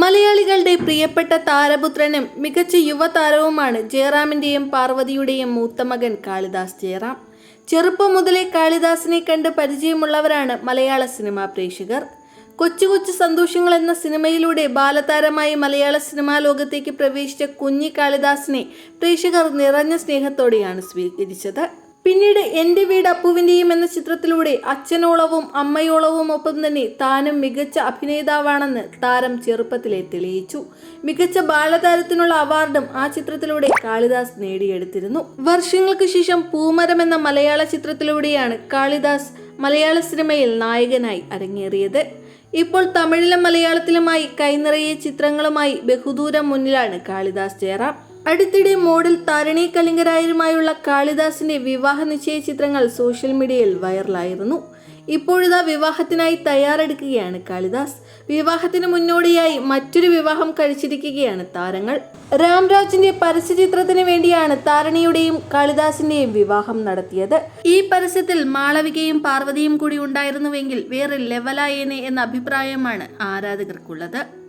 മലയാളികളുടെ പ്രിയപ്പെട്ട താരപുത്രനും മികച്ച യുവതാരവുമാണ് ജയറാമിന്റെയും പാർവതിയുടെയും മൂത്ത മകൻ കാളിദാസ് ജയറാം. ചെറുപ്പം മുതലേ കാളിദാസിനെ കണ്ട് പരിചയമുള്ളവരാണ് മലയാള സിനിമാ പ്രേക്ഷകർ. കൊച്ചു കൊച്ചു സന്തോഷങ്ങൾ എന്ന സിനിമയിലൂടെ ബാലതാരമായി മലയാള സിനിമാ ലോകത്തേക്ക് പ്രവേശിച്ച കുഞ്ഞി കാളിദാസിനെ പ്രേക്ഷകർ നിറഞ്ഞ സ്നേഹത്തോടെയാണ് സ്വീകരിച്ചത്. പിന്നീട് എന്റെ വീട് അപ്പുവിന്റെയും എന്ന ചിത്രത്തിലൂടെ അച്ഛനോളവും അമ്മയോളവും ഒപ്പം തന്നെ താനും മികച്ച അഭിനേതാവാണെന്ന് താരം ചെറുപ്പത്തിലെ തെളിയിച്ചു. മികച്ച ബാലതാരത്തിനുള്ള അവാർഡും ആ ചിത്രത്തിലൂടെ കാളിദാസ് നേടിയെടുത്തിരുന്നു. വർഷങ്ങൾക്ക് ശേഷം പൂമരം എന്ന മലയാള ചിത്രത്തിലൂടെയാണ് കാളിദാസ് മലയാള സിനിമയിൽ നായകനായി അരങ്ങേറിയത്. ഇപ്പോൾ തമിഴിലും മലയാളത്തിലുമായി കൈനിറയെ ചിത്രങ്ങളുമായി ബഹുദൂരം മുന്നിലാണ് കാളിദാസ് ജയറാം. അടുത്തിടെ മോഡൽ താരണി കലിംഗരായരുമായുള്ള കാളിദാസിന്റെ വിവാഹ നിശ്ചയ ചിത്രങ്ങൾ സോഷ്യൽ മീഡിയയിൽ വൈറലായിരുന്നു. ഇപ്പോഴിതാ വിവാഹത്തിനായി തയ്യാറെടുക്കുകയാണ് കാളിദാസ്. വിവാഹത്തിന് മുന്നോടിയായി മറ്റൊരു വിവാഹം കഴിച്ചിരിക്കുകയാണ് താരങ്ങൾ. രാംരാജിന്റെ പരസ്യചിത്രത്തിന് വേണ്ടിയാണ് താരണിയുടെയും കാളിദാസിന്റെയും വിവാഹം നടത്തിയത്. ഈ പരസ്യത്തിൽ മാളവികയും പാർവതിയും കൂടി ഉണ്ടായിരുന്നുവെങ്കിൽ വേറെ ലെവലായേനെ എന്ന അഭിപ്രായമാണ് ആരാധകർക്കുള്ളത്.